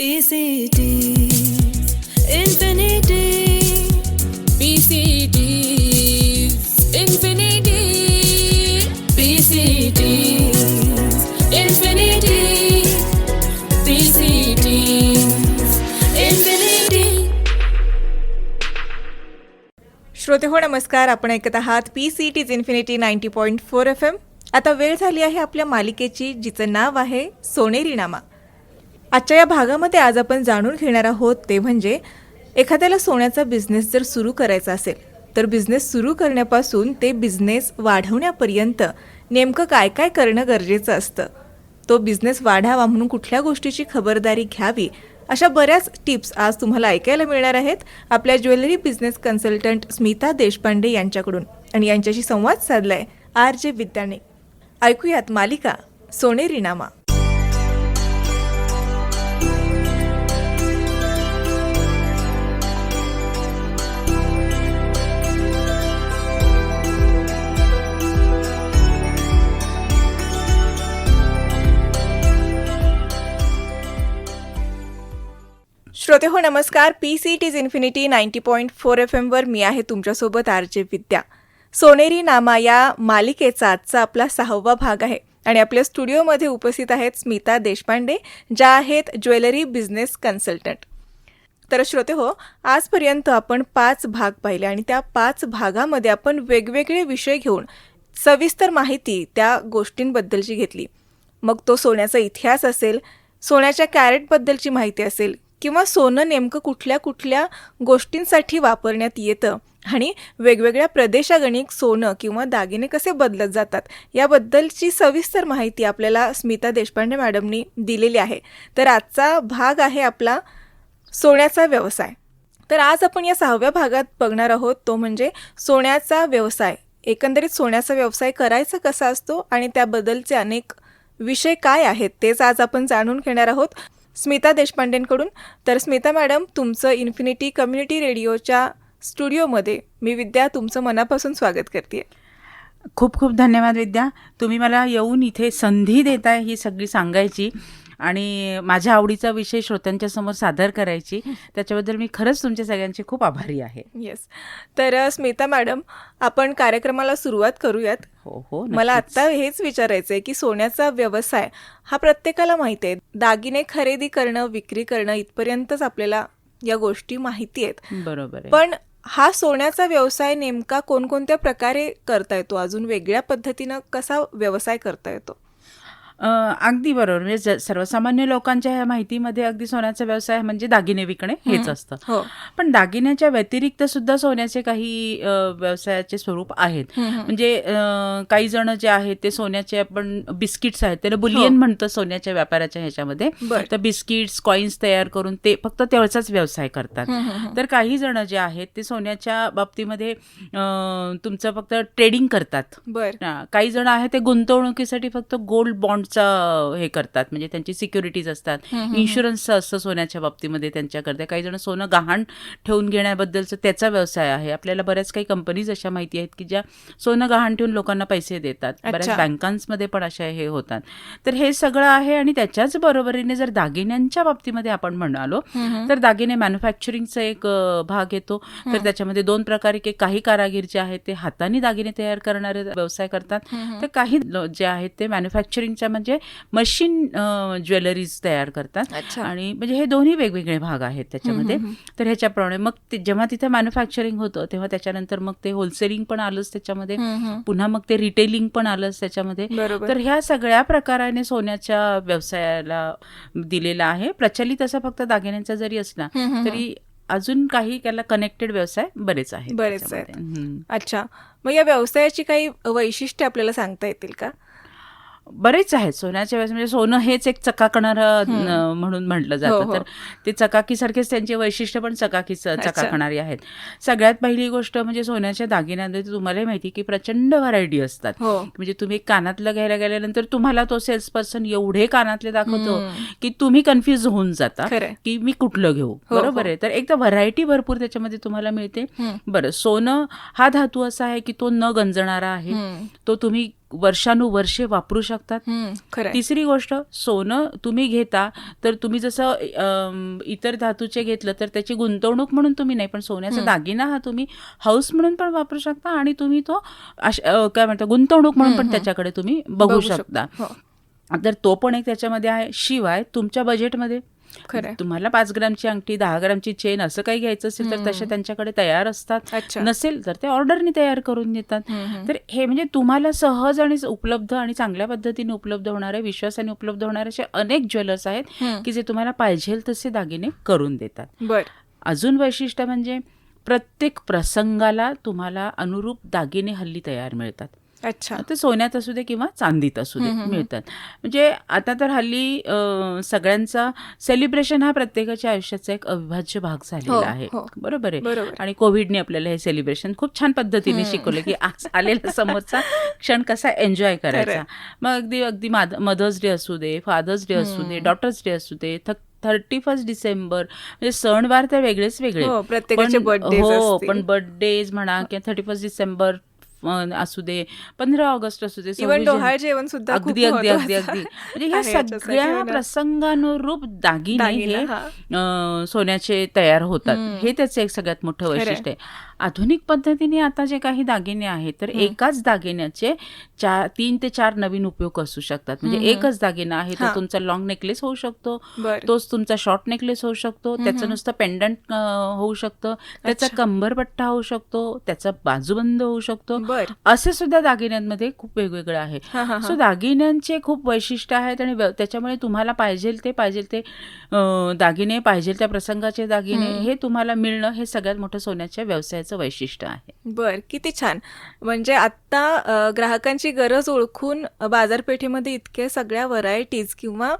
PCT Infinity. PCT Infinity. PCT Infinity. PCT Infinity. श्रोते हो नमस्कार. आपण ऐकत आहात P C T's Infinity ninety point four F M आता वेळ झाली आहे आपल्या मालिकेची जिचं नाव आहे सोनेरी नामा. आजच्या या भागामध्ये आज आपण जाणून घेणार आहोत ते म्हणजे एखाद्याला सोन्याचा बिझनेस जर सुरू करायचा असेल तर बिझनेस सुरू करण्यापासून ते बिझनेस वाढवण्यापर्यंत नेमकं काय काय करणं गरजेचं असतं? तो बिझनेस वाढावा म्हणून कुठल्या गोष्टीची खबरदारी घ्यावी? अशा बऱ्याच टिप्स आज तुम्हाला ऐकायला मिळणार आहेत आपल्या jewellery business consultant Smita Deshpande यांच्याकडून. आणि यांच्याशी संवाद साधलाय आर जे विद्याने. ऐकूयात मालिका सोनेरी श्रोते हो नमस्कार. P C T's Infinity ninety point four F एमवर मी आहे तुमच्यासोबत आर जे विद्या. सोनेरी नामा या मालिकेचा आजचा आपला सहावा भाग आहे आणि आपल्या स्टुडिओमध्ये उपस्थित आहेत स्मिता देशपांडे ज्या आहेत ज्वेलरी बिझनेस कन्सल्टंट. तर श्रोते हो आजपर्यंत आपण पाच भाग पाहिले आणि त्या पाच भागामध्ये आपण वेगवेगळे विषय घेऊन सविस्तर माहिती त्या गोष्टींबद्दलची घेतली. मग तो सोन्याचा इतिहास असेल सोन्याच्या कॅरेटबद्दलची माहिती असेल किंवा सोनं नेमकं कुठल्या कुठल्या गोष्टींसाठी वापरण्यात येतं? आणि वेगवेगळ्या प्रदेशागणिक सोनं किंवा दागिने कसे बदलत जातात? याबद्दलची सविस्तर माहिती आपल्याला स्मिता देशपांडे मॅडमनी दिलेली आहे. तर आजचा भाग आहे आपला सोन्याचा व्यवसाय. तर आज आपण या सहाव्या भागात बघणार आहोत तो म्हणजे सोन्याचा व्यवसाय. एकंदरीत सोन्याचा व्यवसाय करायचा कसा असतो आणि त्याबद्दलचे अनेक विषय काय आहेत तेच आज आपण जाणून घेणार आहोत. स्मिता देशपांडेंकडून. तर स्मिता मॅडम तुमचं इन्फिनिटी कम्युनिटी रेडिओच्या स्टुडिओमध्ये मी विद्या तुमचं मनापासून स्वागत करते खूप खूप धन्यवाद विद्या. तुम्ही मला येऊन इथे संधी देताय ही सगळी सांगायची. आणि माझ्या आवडीचा विषय श्रोत्यांच्या समोर सादर करायची. त्याच्याबद्दल मी खरंच तुमच्या सगळ्यांची खूप आभारी आहे. येस तर स्मिता मॅडम आपण कार्यक्रमाला सुरुवात करूयात. हो हो मला. आत्ता हेच विचारायचं आहे की सोन्याचा व्यवसाय हा प्रत्येकाला माहिती आहे. दागिने खरेदी करणं विक्री करणं इथपर्यंतच आपल्याला या गोष्टी माहिती आहेत. बरोबर पण हा सोन्याचा व्यवसाय नेमका कोणकोणत्या प्रकारे करता येतो? अजून वेगळ्या पद्धतीनं कसा व्यवसाय करता येतो? अगदी बरोबर. म्हणजे सर्वसामान्य लोकांच्या ह्या माहितीमध्ये अगदी सोन्याचा व्यवसाय म्हणजे दागिने विकणे हेच असतं. हो. पण दागिन्याच्या व्यतिरिक्त सुद्धा सोन्याचे काही व्यवसायाचे स्वरूप आहेत. म्हणजे काही जण जे आहेत ते सोन्याचे आपण बिस्किट्स आहेत. त्याला बुलियन म्हणतं सोन्याच्या व्यापाराच्या ह्याच्यामध्ये. तर बिस्किट्स कॉइन्स तयार करून ते फक्त तेवढाच व्यवसाय करतात. तर काही जण जे आहेत ते सोन्याच्या बाबतीमध्ये तुमचं फक्त ट्रेडिंग करतात. बर. हा, काही जण आहेत ते गुंतवणुकीसाठी फक्त गोल्ड बॉन्डचा हे करतात म्हणजे त्यांची सिक्युरिटीज असतात. इन्शुरन्सचं असतं सोन्याच्या बाबतीमध्ये त्यांच्याकडे. काही जण सोनं गहाण ठेवून घेण्याबद्दलचं त्याचा व्यवसाय आहे. आपल्याला बऱ्याच काही कंपनीज अशा माहिती आहेत की ज्या सोनं गहाण ठेवून लोकांना पैसे देतात. बऱ्याच. बँकांमध्ये पण अशा हे होतात. तर हे सगळं आहे आणि त्याच्याच बरोबरीने जर दागिन्यांच्या बाबतीमध्ये आपण म्हणालो तर दागिने मॅन्युफॅक्चरिंगचा एक भाग येतो. तर त्याच्यामध्ये दोन प्रकारे काही कारागीर जे आहेत ते हाताने दागिने तयार करणारे व्यवसाय करतात. तर काही जे आहेत ते मॅन्युफॅक्चरिंगच्या म्हणजे मशीन ज्वेलरीज तयार करतात. आणि म्हणजे हे दोन्ही वेगवेगळे भाग आहेत त्याच्यामध्ये. तर ह्याच्याप्रमाणे मग ते जेव्हा तिथे मॅन्युफॅक्चरिंग होतं तेव्हा त्याच्यानंतर मग ते होलसेलिंग पण आलंच त्याच्यामध्ये. पुन्हा मग ते रिटेलिंग पण आलंच त्याच्यामध्ये. तर ह्या सगळ्या प्रकाराने सोन्याच्या व्यवसायाला दिलेला आहे. प्रचलित असा फक्त दागिन्यांचा जरी असला तरी अजून काही त्याला कनेक्टेड व्यवसाय बरेच आहेत बरेच. आहेत. अच्छा. मग या व्यवसायाची काही वैशिष्ट्य आपल्याला सांगता येतील का? बरेच आहेत. सोन्याच्या वेळेस म्हणजे सोनं हेच एक चकाकणारं म्हणून म्हटलं हो, जातं. हो. तर ते चकाकीसारखेच त्यांचे वैशिष्ट्य पण चकाकीच चकाकणारी आहेत. सगळ्यात पहिली गोष्ट म्हणजे सोन्याच्या दागिन्यांमध्ये तुम्हाला माहिती की प्रचंड व्हरायटी असतात. हो. म्हणजे तुम्ही कानातलं घ्यायला गेल्यानंतर तुम्हाला तो सेल्स पर्सन एवढे कानातले दाखवतो की तुम्ही कन्फ्युज होऊन जाता. की मी कुठलं घेऊ. बरोबर आहे. तर एक तर व्हरायटी भरपूर त्याच्यामध्ये तुम्हाला मिळते. बरं सोनं हा धातू असा आहे की तो न गंजणारा आहे. तो तुम्ही वर्षानुवर्षे वापरू शकतात. तिसरी गोष्ट सोनं तुम्ही घेता तर तुम्ही जसं इतर धातूचे घेतलं तर त्याची गुंतवणूक म्हणून तुम्ही नाही पण सोन्याचा दागिना हा तुम्ही हाऊस म्हणून पण वापरू शकता आणि तुम्ही तो काय म्हणता गुंतवणूक म्हणून पण त्याच्याकडे तुम्ही बघू शकता. हो. तर तो पण एक त्याच्यामध्ये आहे. शिवाय तुमच्या बजेटमध्ये खरंय तुम्हाला पाच ग्रामची अंगठी दहा ग्रामची चेन असं काही घ्यायचं असेल तर तसे त्यांच्याकडे तयार असतात. नसेल तर ते ऑर्डरनी तयार करून देतात. तर हे म्हणजे तुम्हाला सहज आणि उपलब्ध आणि चांगल्या पद्धतीने उपलब्ध होणारे विश्वासाने उपलब्ध होणारे असे अनेक ज्वेलर्स आहेत. की जे तुम्हाला पाहिजे तसे दागिने करून देतात. बर. अजून वैशिष्ट्य म्हणजे प्रत्येक प्रसंगाला तुम्हाला अनुरूप दागिने हल्ली तयार मिळतात. अच्छा. ते सोन्यात असू दे किंवा चांदीत असू दे मिळतात. म्हणजे आता तर हल्ली सगळ्यांचा सेलिब्रेशन हा प्रत्येकाच्या आयुष्याचा एक अविभाज्य भाग हो, झालेला आहे. हो. बरोबर आहे. बरोबर. आणि कोविडने आपल्याला हे सेलिब्रेशन खूप छान पद्धतीने शिकवलं की आज आलेला समोरचा क्षण कसा एन्जॉय करायचा. मग अगदी अगदी मदर्स डे असू दे फादर्स डे असू दे डॉटर्स डे असू दे थर्टी फर्स्ट डिसेंबर म्हणजे सणवार तर वेगळेच वेगळे. हो, प्रत्येकाचे birthdays हो. पण बर्थडेज म्हणा किंवा थर्टी फर्स्ट डिसेंबर असू दे पंधरा ऑगस्ट असू दे इव्हन 26 डोहाळ जेवण सुद्धा अगदी अगदी अगदी अगदी म्हणजे ह्या सगळ्या हो. प्रसंगानुरूप दागिने हे सोन्याचे तयार होतात. हे त्याचं एक सगळ्यात मोठं. वैशिष्ट्य आहे आधुनिक पद्धतीने आता जे काही दागिने आहेत तर एकाच दागिन्याचे चार तीन ते चार नवीन उपयोग असू शकतात. म्हणजे. एकच दागिना आहे तो. तुमचा लॉंग नेकलेस होऊ शकतो तोच तुमचा शॉर्ट नेकलेस होऊ शकतो त्याचं नुसतं पेंडंट होऊ शकतं त्याचा. कंबरपट्टा होऊ शकतो त्याचा बाजूबंद होऊ शकतो. असे सुद्धा दागिन्यांमध्ये खूप वेगवेगळं आहे. सो दागिन्यांचे खूप वैशिष्ट्य आहेत आणि त्याच्यामुळे तुम्हाला पाहिजे ते पाहिजे ते दागिने पाहिजे त्या प्रसंगाचे दागिने हे तुम्हाला मिळणं हे सगळ्यात मोठं सोन्याच्या व्यवसायाचं वैशिष्ट्य आहे बर किती छान म्हणजे आता अ, ग्राहकांची गरज ओळखून बाजारपेठेमध्ये इतके सगळ्या व्हरायटीज किंवा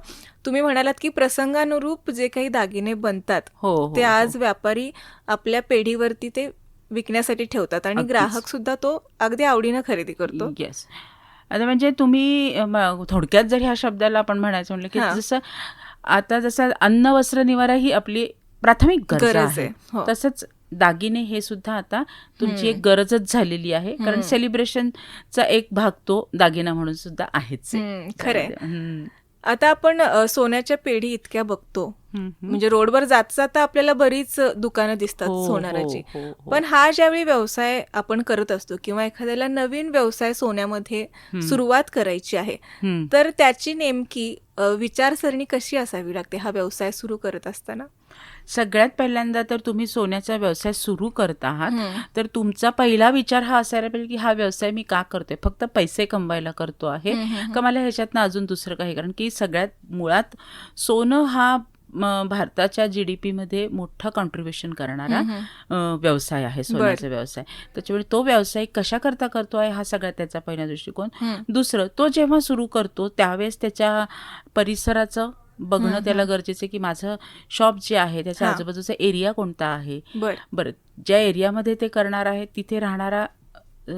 तुम्ही म्हणालात की प्रसंगानुरूप जे काही दागिने बनतात हो हो, ते हो. आज व्यापारी आपल्या पेढीवरती ते विकण्यासाठी ठेवतात आणि. ग्राहक सुद्धा तो अगदी आवडीनं खरेदी करतो येस आता म्हणजे तुम्ही थोडक्यात जर ह्या शब्दाला आपण म्हणायचं म्हणलं की हा. जसं आता जसं अन्न वस्त्र निवारा ही आपली प्राथमिक गरज आहे, हो. तसंच दागिने हे सुद्धा आता तुमची एक गरजच झालेली आहे. कारण सेलिब्रेशनचा एक भाग तो दागिना म्हणून सुद्धा आहेच खरंय. हम्म. आता आपण सोन्याच्या पेढी इतक्या बघतो. म्हणजे रोडवर जाता जाता आपल्याला बरीच दुकानं दिसतात हो, सोनाराची. हो, हो, हो. पण हा ज्यावेळी व्यवसाय आपण करत असतो किंवा एखाद्याला नवीन व्यवसाय सोन्यामध्ये सुरुवात करायची आहे. तर त्याची नेमकी विचारसरणी कशी असावी लागते हा व्यवसाय सुरू करत असताना? सगळ्यात पहिल्यांदा तर तुम्ही सोन्याचा व्यवसाय सुरू करत आहात. तर तुमचा पहिला विचार हा असायला पाहिजे की हा व्यवसाय मी का करतोय? फक्त पैसे कमवायला करतो आहे का मला ह्याच्यातनं अजून दुसरं काही? कारण की सगळ्यात मुळात सोनं हा म, भारताच्या जी डी पीमध्ये मोठा कॉन्ट्रीब्युशन करणारा व्यवसाय आहे सोन्याचा व्यवसाय. त्याच्यामुळे तो व्यवसाय कशा करता करतो आहे हा सगळ्यात त्याचा पहिला दृष्टिकोन. दुसरं तो जेव्हा सुरू करतो त्यावेळेस त्याच्या परिसराचं बघणं त्याला गरजेचं आहे की माझं शॉप जे आहे त्याच्या. आजूबाजूचा एरिया कोणता आहे? बरं. ज्या एरियामध्ये ते करणार आहे तिथे राहणारा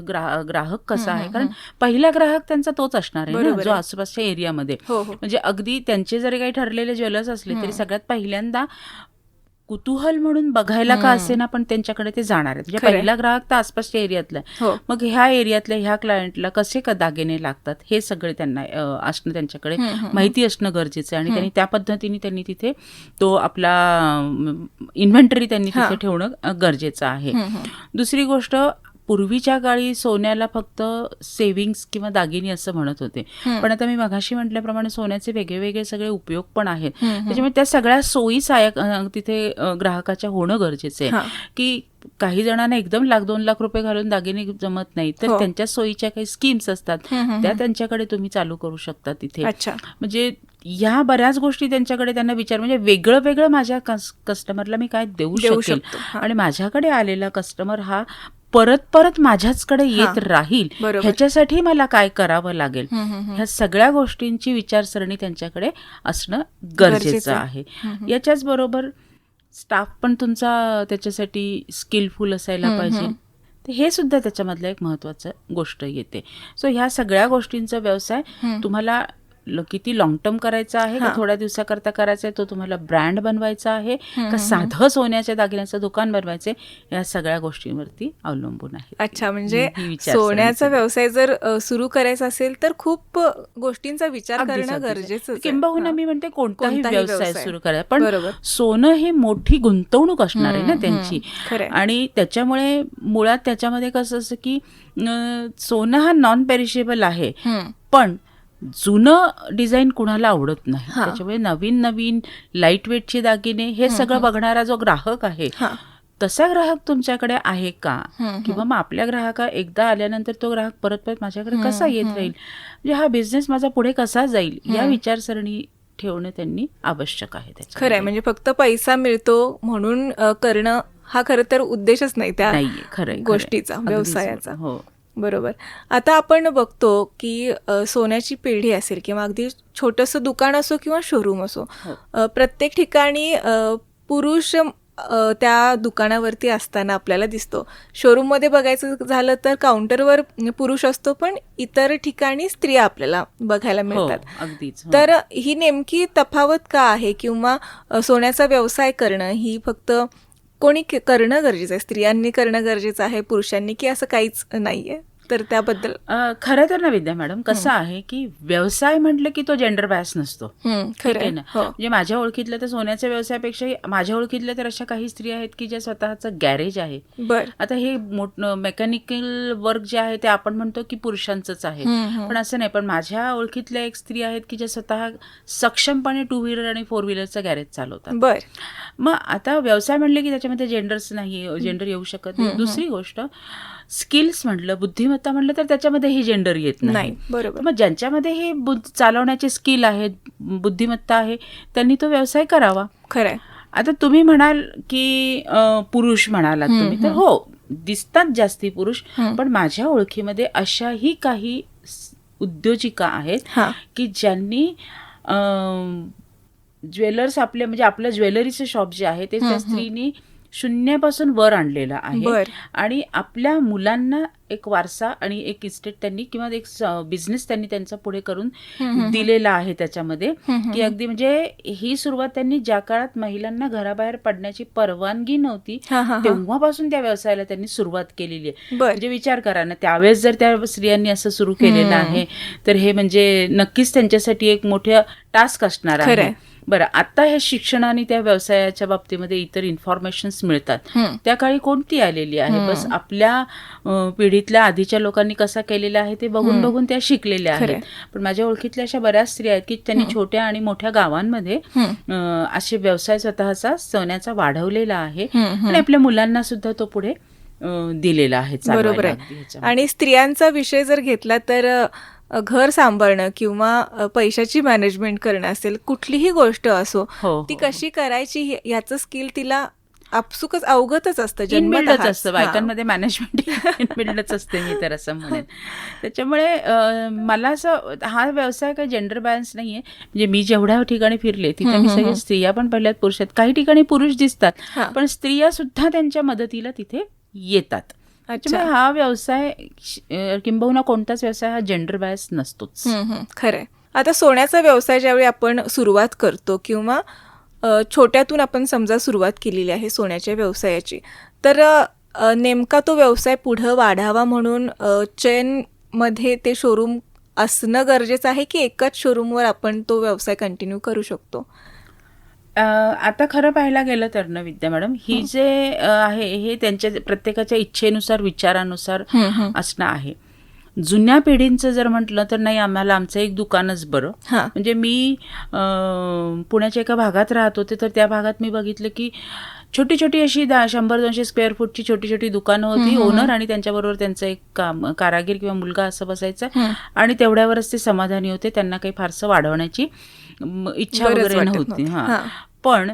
ग्रा ग्राहक कसा आहे? कारण पहिला ग्राहक त्यांचा तोच असणार आहे ना जो. आसपासच्या एरियामध्ये. हो हो. म्हणजे अगदी त्यांचे जरी काही ठरलेले ज्वेलर्स असले तरी सगळ्यात पहिल्यांदा कुतूहल म्हणून बघायला का असे ना पण त्यांच्याकडे ते जाणार आहेत. म्हणजे. पहिला ग्राहक तर आसपासच्या एरियातला आहे. हो. मग ह्या एरियातल्या ह्या क्लायंटला कसे का दागिने लागतात? हे सगळे त्यांना असणं त्यांच्याकडे माहिती असणं गरजेचं आहे. आणि त्यांनी त्या पद्धतीने त्यांनी तिथे तो आपला इन्व्हेंटरी त्यांनी. तिथे ठेवणं गरजेचं आहे. दुसरी गोष्ट पूर्वीच्या काळी सोन्याला फक्त सेव्हिंग्स किंवा दागिने असं म्हणत होते. पण आता मी मघाशी म्हटल्याप्रमाणे सोन्याचे वेगळे वेगळे सगळे उपयोग पण आहेत. त्याच्यामुळे त्या सगळ्या सोयी सहाय्यक अ, तिथे ग्राहकाच्या होणं गरजेचं. आहे की काही जणांना एकदम लाख दोन लाख रुपये घालून दागिने जमत नाही तर हो. त्यांच्या सोयीच्या काही स्कीम्स असतात त्या त्यांच्याकडे तुम्ही चालू करू शकता तिथे म्हणजे या बऱ्याच गोष्टी त्यांच्याकडे त्यांना विचार म्हणजे वेगळं वेगळं माझ्या कस्टमरला मी काय देऊ शकेल. आणि माझ्याकडे आलेला कस्टमर हा परत परत माझ्याचकडे येत. राहील. ह्याच्यासाठी मला काय करावं लागेल. ह्या सगळ्या गोष्टींची विचारसरणी त्यांच्याकडे असणं गरजेचं आहे. याच्याच बरोबर स्टाफ पण तुमचा त्याच्यासाठी स्किलफुल असायला पाहिजे. तर हे सुद्धा त्याच्यामधलं एक महत्वाचं गोष्ट येते सो ह्या सगळ्या गोष्टींचा व्यवसाय. तुम्हाला किती लॉंग टर्म करायचा आहे का. थोड्या दिवसाकरता करायचा आहे तो तुम्हाला ब्रँड बनवायचा आहे का साधं सोन्याच्या दागिन्याचं दुकान बनवायचे या सगळ्या गोष्टींवरती अवलंबून आहे अच्छा म्हणजे सोन्याचा. व्यवसाय जर सुरू करायचा असेल तर खूप गोष्टींचा विचार करणं. गरजेचं आहे. किंबहुना. मी म्हणते कोणताही व्यवसाय. सुरू करायचा पण सोनं हे मोठी गुंतवणूक असणार आहे ना त्यांची. आणि त्याच्यामुळे मुळात त्याच्यामध्ये कसं असं की सोनं हा नॉन पेरिशेबल आहे. पण जुनं डिझाईन कुणाला आवडत नाही हा. त्याच्यामुळे नवीन नवीन लाइट वेटचे दागिने हे सगळं बघणारा जो ग्राहक आहे हा. तसा ग्राहक तुमच्याकडे आहे का हम्म, किंवा मग आपल्या ग्राहका एकदा आल्यानंतर तो ग्राहक परत परत माझ्याकडे कसा येत हम्म. राहील म्हणजे हा बिझनेस माझा पुढे कसा जाईल या हम्म. विचारसरणी ठेवणं त्यांनी आवश्यक आहे त्याच्यामध्ये. खरंय म्हणजे फक्त पैसा मिळतो म्हणून अ, करणं हा खरं तर उद्देशच नाही त्या नाहीये खरंय खरंय. गोष्टीचा, अगदीच व्यवसायाचा. हो बरोबर आता आपण बघतो की अ, सोन्याची पेढी असेल किंवा अगदी छोटंसं दुकान असो किंवा शोरूम असो हो. अ, प्रत्येक ठिकाणी अ, पुरुष अ, त्या दुकानावरती असताना आपल्याला दिसतो शोरूममध्ये बघायचं झालं तर काउंटरवर पुरुष असतो पण इतर ठिकाणी स्त्रिया आपल्याला बघायला हो मिळतात अगदीच हो. तर ही नेमकी तफावत का आहे किंवा अ, सोन्याचा व्यवसाय करणं ही फक्त कोणी के- करणं गरजेचं आहे? स्त्रियांनी करणं गरजेचं आहे पुरुषांनी? की असं काहीच नाही आहे तर त्याबद्दल? खरं तर ना विद्या मॅडम कसं आहे की व्यवसाय म्हटलं की तो जेंडर बॅस नसतो. ठीक खरं आहे. ना? हो. म्हणजे माझ्या ओळखीतल्या तर सोन्याच्या व्यवसायापेक्षाही माझ्या ओळखीतल्या तर अशा काही स्त्रिया आहेत की ज्या स्वतःचं गॅरेज आहे. बर. आता हे मोठ मेकॅनिकल वर्क जे आहे ते आपण म्हणतो की पुरुषांचंच आहे. पण असं नाही पण माझ्या ओळखीतल्या एक स्त्री आहेत की ज्या स्वतः सक्षमपणे टू व्हीलर आणि फोर व्हीलरचं गॅरेज चालवतात. बर. मग आता व्यवसाय म्हणले की त्याच्यामध्ये जेंडर्स नाही जेंडर येऊ शकत दुसरी गोष्ट स्किल्स म्हटलं बुद्धिमत्ता म्हटलं तर त्याच्यामध्ये ही जेंडर येत नाही. बरोबर. मग ज्यांच्यामध्ये हे चालवण्याचे स्किल आहेत बुद्धिमत्ता आहे त्यांनी तो व्यवसाय करावा. खरंय. आता तुम्ही म्हणाल की पुरुष म्हणालात तुम्ही. तर. हो दिसतात जास्ती पुरुष. पण माझ्या ओळखीमध्ये अशाही काही उद्योजिका आहेत की ज्यांनी ज्वेलर्स आपले म्हणजे आपलं ज्वेलरीचं शॉप जे आहे ते त्या स्त्रीनी शून्यापासून वर आणलेलं आहे. आणि आपल्या मुलांना एक वारसा आणि एक इस्टेट त्यांनी किंवा एक बिझनेस त्यांनी त्यांचा पुढे करून. दिलेला आहे त्याच्यामध्ये की अगदी म्हणजे ही सुरुवात त्यांनी ज्या काळात महिलांना घराबाहेर पडण्याची परवानगी नव्हती तेव्हापासून त्या व्यवसायाला त्यांनी सुरुवात केलेली आहे म्हणजे विचार करा ना त्यावेळेस जर त्या स्त्रियांनी असं सुरू केलेलं. आहे तर हे म्हणजे नक्कीच त्यांच्यासाठी एक मोठं टास्क असणार. आहे बरं आता हे शिक्षण आणि त्या व्यवसायाच्या बाबतीमध्ये इतर इन्फॉर्मेशन्स मिळतात. त्या काळी कोणती आलेली आहे. बस आपल्या अं, पिढीतल्या आधीच्या लोकांनी कसा केलेला आहे ते बघून. बघून त्या शिकलेल्या. आहेत पण माझ्या ओळखीतल्या अशा बऱ्याच स्त्रिया आहेत की त्यांनी छोट्या आणि मोठ्या गावांमध्ये असे व्यवसाय स्वतःचा सोन्याचा वाढवलेला आहे. आणि आपल्या मुलांना सुद्धा तो पुढे दिलेला आहे बरोबर आहे. आणि स्त्रियांचा विषय जर घेतला तर घर सांभाळणं किंवा पैशाची मॅनेजमेंट करणं असेल कुठलीही गोष्ट असो हो ती हो. कशी करायची हे- याचं स्किल तिला आपसुकच अवगतच असतं इनबिल्डच जन्मतःच. असतं. बायकांमध्ये मॅनेजमेंट इनबिल्डच असते मी तर असं म्हणेन त्याच्यामुळे मला असं हा व्यवसाय काही जेंडर बॅलन्स नाहीये म्हणजे मी जेवढ्या ठिकाणी फिरले तिथे मी हम्म, सगळे हम्म. स्त्रिया पण पहिल्यात पुरुष आहेत काही ठिकाणी पुरुष दिसतात. पण स्त्रिया सुद्धा त्यांच्या मदतीला तिथे येतात अच्छा हा व्यवसाय किंबहुना कोणताच व्यवसाय हा जेंडर बॅलन्स नसतोच. खरंय आता सोन्याचा व्यवसाय ज्यावेळी आपण सुरुवात करतो किंवा छोट्यातून आपण समजा सुरुवात केलेली आहे सोन्याच्या व्यवसायाची तर नेमका तो व्यवसाय पुढं वाढावा म्हणून चेन मध्ये ते शोरूम असणं गरजेचं आहे की एकाच शोरूमवर आपण तो व्यवसाय कंटिन्यू करू शकतो? आता खरं पाहायला गेलं तर ना विद्या मॅडम ही जे आहे हे त्यांच्या प्रत्येकाच्या इच्छेनुसार विचारानुसार असणं आहे. जुन्या पिढींचं जर म्हटलं तर नाही आम्हाला आमचं एक दुकानच बरं म्हणजे मी पुण्याच्या एका भागात राहत होते तर त्या भागात मी बघितलं की छोटी छोटी अशी दहा शंभर दोनशे स्क्वेअर फूटची छोटी छोटी दुकानं होती ओनर आणि त्यांच्याबरोबर त्यांचं एक काम कारागीर किंवा मुलगा असं बसायचं. आणि तेवढ्यावरच ते समाधानी होते त्यांना काही फारसं वाढवण्याची इच्छा वगैरे नव्हती. हा. पण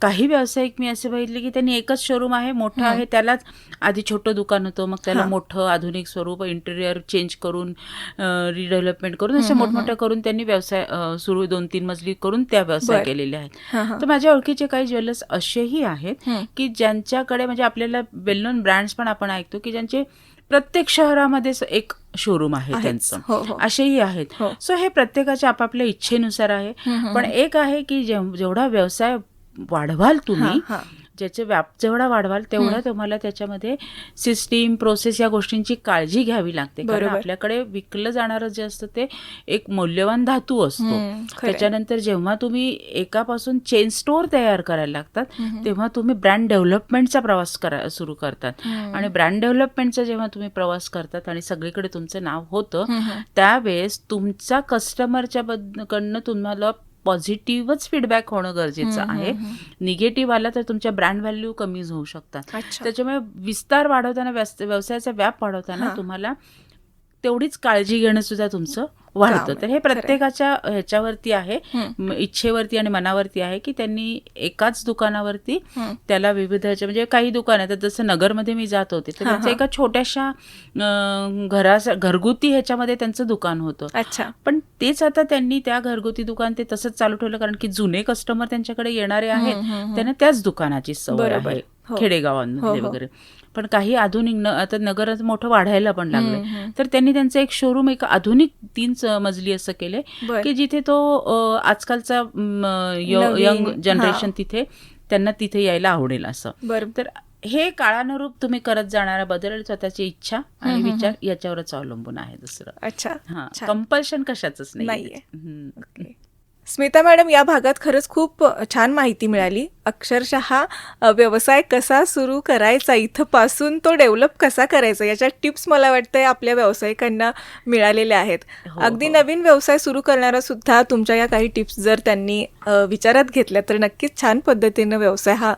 काही व्यावसायिक मी असे बघितले की त्यांनी एकच शोरूम आहे मोठं आहे त्यालाच आधी छोटं दुकान होतं मग त्याला हा. मोठं आधुनिक स्वरूप इंटेरियर चेंज करून रिडेव्हलपमेंट करून असे मोठमोठ्या करून त्यांनी व्यवसाय सुरू दोन तीन मजली करून त्या व्यवसाय. केलेले आहेत हा हा तर माझ्या ओळखीचे काही ज्वेलर्स असेही आहेत. की ज्यांच्याकडे म्हणजे आपल्याला वेल नोन ब्रँड्स पण आपण ऐकतो की ज्यांचे प्रत्येक शहरामध्ये एक शोरूम आहे. त्यांचं हो, हो. असेही आहेत हो. सो हे प्रत्येकाच्या आपापल्या इच्छेनुसार आहे पण एक आहे की जेव- जेवढा व्यवसाय वाढवाल तुम्ही. ज्याचे व्याप जेवढा वाढवाल तेवढा तुम्हाला त्याच्यामध्ये सिस्टीम प्रोसेस या गोष्टींची काळजी घ्यावी लागते कारण. आपल्याकडे विकलं जाणारं जे असतं ते एक मौल्यवान धातू असतो. त्याच्यानंतर जेव्हा तुम्ही एकापासून चेन स्टोअर तयार करायला लागतात. तेव्हा तुम्ही ब्रँड डेव्हलपमेंटचा प्रवास करा सुरू करतात. आणि ब्रँड डेव्हलपमेंटचा जेव्हा तुम्ही प्रवास करतात आणि सगळीकडे तुमचं नाव होतं. त्यावेळेस तुमचा कस्टमरच्या कडनं तुम्हाला पॉझिटिव्हच फीडबॅक होणं गरजेचं आहे. निगेटिव्ह आला तर तुमच्या ब्रँड व्हॅल्यू कमी होऊ शकतात. त्याच्यामुळे विस्तार वाढवताना व्यवसायाचा व्याप वाढवताना. तुम्हाला तेवढीच काळजी घेणं सुद्धा तुमचं वाढतं तर. हे प्रत्येकाच्या ह्याच्यावरती आहे इच्छेवरती आणि मनावरती आहे की त्यांनी एकाच दुकानावरती. त्याला विविध म्हणजे काही दुकान आहेत जसं नगरमध्ये मी जात होते तर त्यांचं. एका छोट्याशा घरा घरगुती ह्याच्यामध्ये त्यांचं दुकान होतं अच्छा पण तेच आता त्यांनी त्या घरगुती दुकान ते तसंच चालू ठेवलं कारण की जुने कस्टमर त्यांच्याकडे येणारे आहेत. त्यांना त्याच दुकानाची सवय. आहे हो. खेडेगावांमध्ये हो, हो. वगैरे पण काही आधुनिक आता नगर मोठं वाढायला पण लागले. तर त्यांनी त्यांचं एक शोरूम एक आधुनिक तीन मजली असं केले बर. की जिथे तो आजकालचा यंग. जनरेशन तिथे त्यांना तिथे यायला आवडेल असं. बर. तर हे काळानुरूप तुम्ही करत जाणारा बदल स्वतःची इच्छा आणि विचार याच्यावरच अवलंबून आहे दुसरं. अच्छा. हा. कंपल्शन कशाच नाही. स्मिता मॅडम या भागात खरंच खूप छान माहिती मिळाली. अक्षरशः व्यवसाय कसा सुरू करायचा इथं पासून तो डेव्हलप कसा करायचा याच्या टिप्स मला वाटतंय आपल्या व्यावसायिकांना मिळालेल्या आहेत हो, अगदी हो. नवीन व्यवसाय सुरू करणारा सुद्धा तुमच्या या काही टिप्स जर त्यांनी विचारात घेतल्या तर नक्कीच छान पद्धतीनं व्यवसाय हा.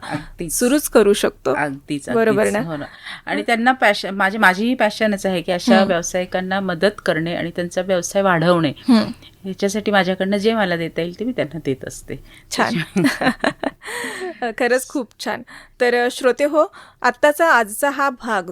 सुरूच करू शकतो अगदीच बरोबर. ना? हो ना आणि त्यांना पॅशन माझी माझीही पॅशनच आहे की अशा. व्यावसायिकांना मदत करणे आणि त्यांचा व्यवसाय वाढवणे हम्म. ह्याच्यासाठी माझ्याकडनं जे मला देता येईल ते मी त्यांना देत असते छान खरंच खूप छान. तर श्रोते हो आत्ताचा आजचा हा भाग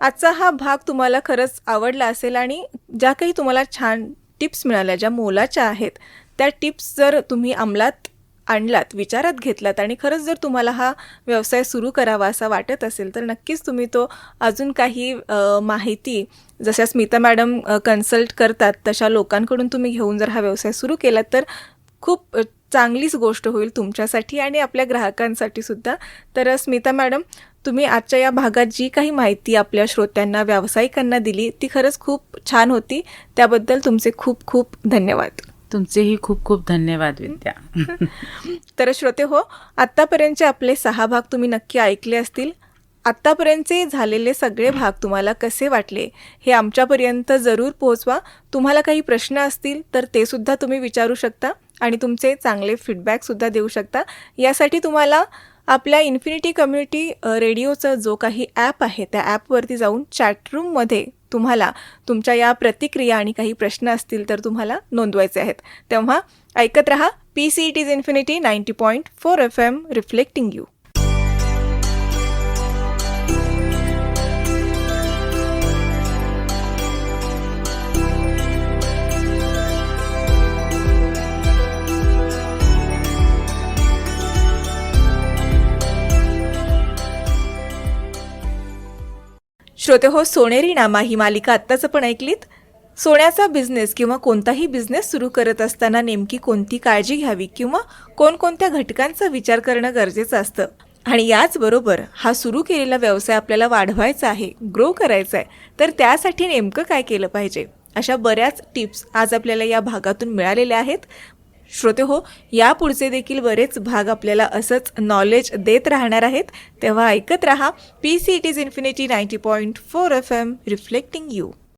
आजचा हा भाग तुम्हाला खरंच आवडला असेल आणि ज्या काही तुम्हाला छान टिप्स मिळाल्या ज्या मोलाच्या आहेत त्या टिप्स जर तुम्ही अंमलात आणलात विचारात घेतलात आणि खरंच जर तुम्हाला हा व्यवसाय सुरू करावा असा वाटत असेल तर नक्कीच तुम्ही तो अजून काही माहिती जशा स्मिता मॅडम कन्सल्ट करतात तशा लोकांकडून तुम्ही घेऊन जर हा व्यवसाय सुरू केलात तर खूप चांगलीच गोष्ट होईल तुमच्यासाठी आणि आपल्या ग्राहकांसाठी सुद्धा. तर स्मिता मॅडम तुम्ही आजच्या या भागात जी काही माहिती आपल्या श्रोत्यांना व्यावसायिकांना दिली ती खरंच खूप छान होती. त्याबद्दल तुमचे खूप खूप धन्यवाद. तुमचेही खूप खूप धन्यवाद विद्या. तर श्रोते हो आत्तापर्यंतचे आपले सहा भाग तुम्ही नक्की ऐकले असतील. आत्तापर्यंतचे झालेले सगळे भाग तुम्हाला कसे वाटले हे आमच्यापर्यंत जरूर पोहोचवा. तुम्हाला काही प्रश्न असतील तर ते सुद्धा तुम्ही विचारू शकता. आणि तुमचे चांगले फीडबॅकसुद्धा देऊ शकता. यासाठी तुम्हाला आपल्या इन्फिनिटी कम्युनिटी रेडिओचं जो काही ॲप आहे त्या ॲपवरती जाऊन चॅटरूममध्ये तुम्हाला तुमच्या या प्रतिक्रिया आणि काही प्रश्न असतील तर तुम्हाला नोंदवायचे आहेत. तेव्हा ऐकत रहा P C it is Infinity ninety point four F M reflecting you श्रोते हो सोनेरी नामा ही मालिका आत्ताच पण ऐकलीत. सोन्याचा बिझनेस किंवा कोणताही बिझनेस सुरू करत असताना नेमकी कोणती काळजी घ्यावी किंवा कोणकोणत्या घटकांचा विचार करणं गरजेचं असतं. आणि याचबरोबर हा सुरू केलेला व्यवसाय आपल्याला वाढवायचा आहे ग्रो करायचा आहे तर त्यासाठी नेमकं काय केलं पाहिजे? अशा बऱ्याच टिप्स आज आपल्याला या भागातून मिळालेल्या आहेत. श्रोते हो यापुढचे देखील बरेच भाग आपल्याला असंच नॉलेज देत राहणार आहेत. तेव्हा ऐकत रहा P C it is Infinity ninety point four F M reflecting you